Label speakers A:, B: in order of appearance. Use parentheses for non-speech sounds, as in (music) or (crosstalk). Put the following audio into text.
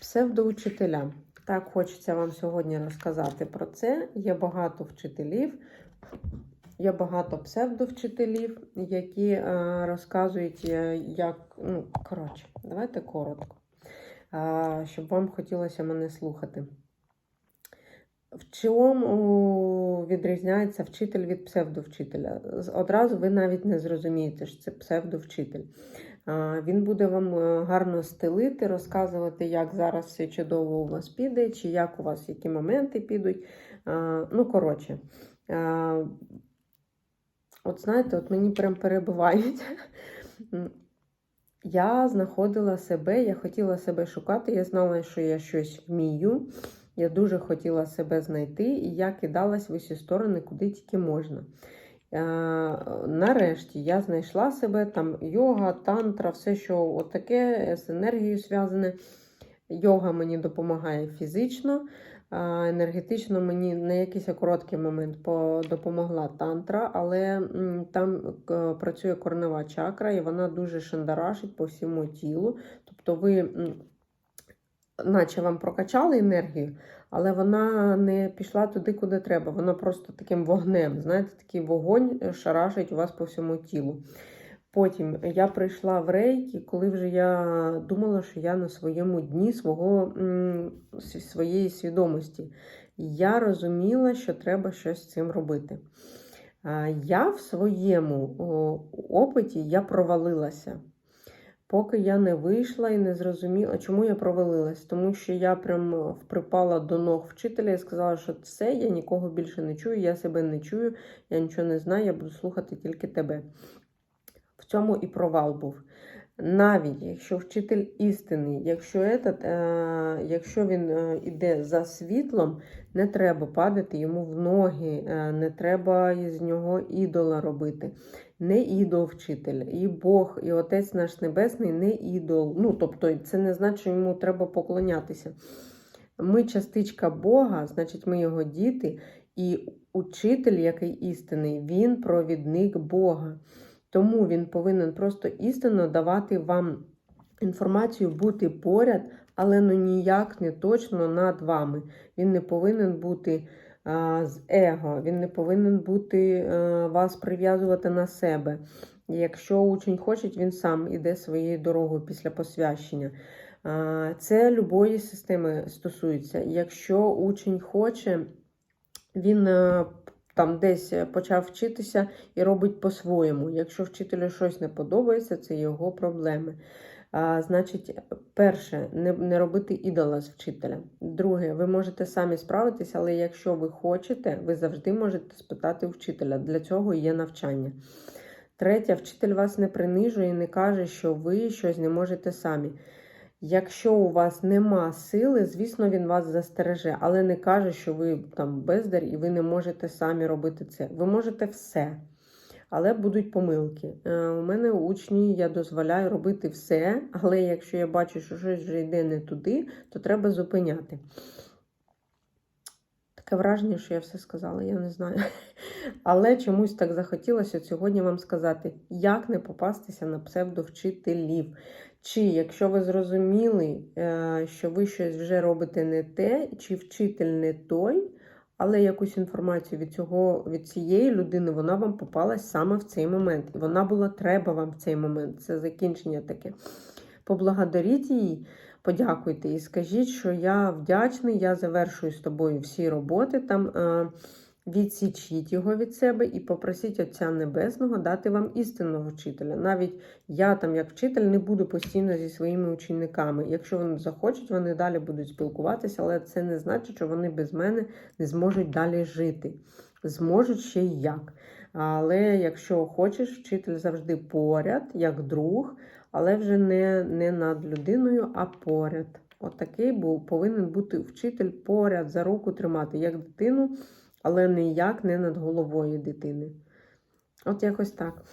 A: Псевдоучителя. Так, хочеться вам сьогодні розказати про це. Є багато вчителів, є багато псевдовчителів, які е, розказують, е, як. Ну, коротше, давайте коротко, е, щоб вам хотілося мене слухати. В чому відрізняється вчитель від псевдовчителя? Одразу ви навіть не зрозумієте, що це псевдовчитель. Він буде вам е, гарно стелити, розказувати, як зараз все чудово у вас піде, чи як у вас які моменти підуть. Ну, коротше, от знаєте, от мені прям перебувають. Я знаходила себе, я хотіла себе шукати, я знала, що я щось вмію. Я дуже хотіла себе знайти, і я кидалась в усі сторони, куди тільки можна. Е, Нарешті я знайшла себе там йога, тантра, все, що отаке з енергією зв'язане. Йога мені допомагає фізично, енергетично мені на якийсь короткий момент допомогла тантра, але там е, працює корнева чакра, і вона дуже шандарашить по всьому тілу. Тобто ви, наче вам прокачали енергію, але вона не пішла туди, куди треба. Вона просто таким вогнем, знаєте, такий вогонь е, шарашить у вас по всьому тілу. Потім я прийшла в рейки, коли вже я думала, що я на своєму дні свого, своєї свідомості. Я розуміла, що треба щось з цим робити. Я в своєму опиті я провалилася. Поки я не вийшла і не зрозуміла, чому я провалилась. Тому що я прям припала до ног вчителя і сказала, що все, я нікого більше не чую, я себе не чую, я нічого не знаю, я буду слухати тільки тебе. В цьому і провал був. Навіть якщо вчитель істинний, якщо, этот, е, якщо він е, іде за світлом, не треба падати йому в ноги, е, не треба із нього ідола робити. Не ідол вчитель, і Бог, і Отець наш Небесний не ідол. Ну, тобто, це не значить, що йому треба поклонятися. Ми частичка Бога, значить, ми його діти, і учитель, який істинний, він провідник Бога. Тому він повинен просто істинно давати вам інформацію, бути поряд, але ну ніяк не точно над вами. Він не повинен бути а, з его, він не повинен бути а, вас прив'язувати на себе. Якщо учень хоче, він сам іде своєю дорогою після посвящення. А, Це любої системи стосується. Якщо учень хоче, він там десь почав вчитися і робить по-своєму. Якщо вчителю щось не подобається, це його проблеми. А, Значить, перше, не, не робити ідола з вчителя. Друге, ви можете самі справитися, але якщо ви хочете, ви завжди можете спитати у вчителя. Для цього є навчання. Третє, вчитель вас не принижує і не каже, що ви щось не можете самі. Якщо у вас нема сили, звісно, він вас застереже, але не каже, що ви там бездар і ви не можете самі робити це. Ви можете все, але будуть помилки. Е, у мене учні я дозволяю робити все, але якщо я бачу, що щось вже йде не туди, то треба зупиняти. Таке враження, що я все сказала, я не знаю. (laughs) Але чомусь так захотілося от сьогодні вам сказати, як не попастися на псевдовчителів. Чи якщо ви зрозуміли, е, що ви щось вже робите не те, чи вчитель не той, але якусь інформацію від цього, від цієї людини вона вам попалась саме в цей момент. І вона була треба вам в цей момент. Це закінчення таке. Поблагодаріть її, подякуйте і скажіть, що я вдячний, я завершую з тобою всі роботи там. е, Відсічіть його від себе і попросіть Отця Небесного дати вам істинного вчителя. Навіть я, там, як вчитель, не буду постійно зі своїми учениками. Якщо вони захочуть, вони далі будуть спілкуватися, але це не значить, що вони без мене не зможуть далі жити. Зможуть ще й як. Але якщо хочеш, вчитель завжди поряд, як друг, але вже не, не над людиною, а поряд. Отакий був повинен бути вчитель поряд за руку тримати, як дитину але ніяк не над головою дитини. От якось так.